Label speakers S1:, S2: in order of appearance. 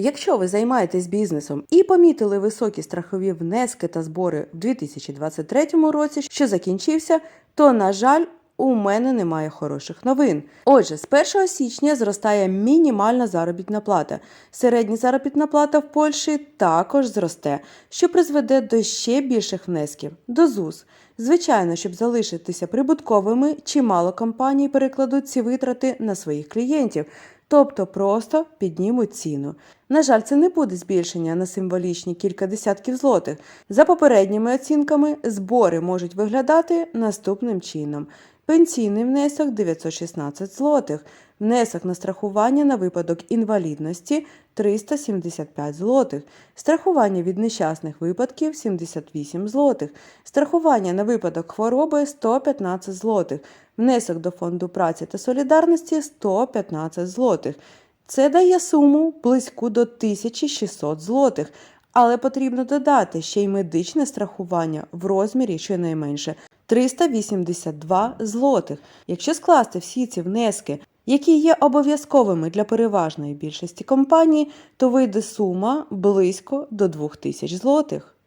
S1: Якщо ви займаєтесь бізнесом і помітили високі страхові внески та збори в 2023 році, що закінчився, то, на жаль, у мене немає хороших новин. Отже, з 1 січня зростає мінімальна заробітна плата. Середня заробітна плата в Польщі також зросте, що призведе до ще більших внесків до ЗУС. Звичайно, щоб залишитися прибутковими, чимало компаній перекладуть ці витрати на своїх клієнтів, тобто просто піднімуть ціну. На жаль, це не буде збільшення на символічні кілька десятків злотих. За попередніми оцінками, збори можуть виглядати наступним чином: пенсійний внесок 916 злотих, внесок на страхування на випадок інвалідності 375 злотих, страхування від нещасних випадків 78 злотих, страхування на випадок хвороби 115 злотих, внесок до фонду праці та солідарності 115 злотих. Це дає суму близьку до 1600 злотих, але потрібно додати ще й медичне страхування в розмірі щонайменше 382 злотих. Якщо скласти всі ці внески, які є обов'язковими для переважної більшості компаній, то вийде сума близько до 2000 злотих.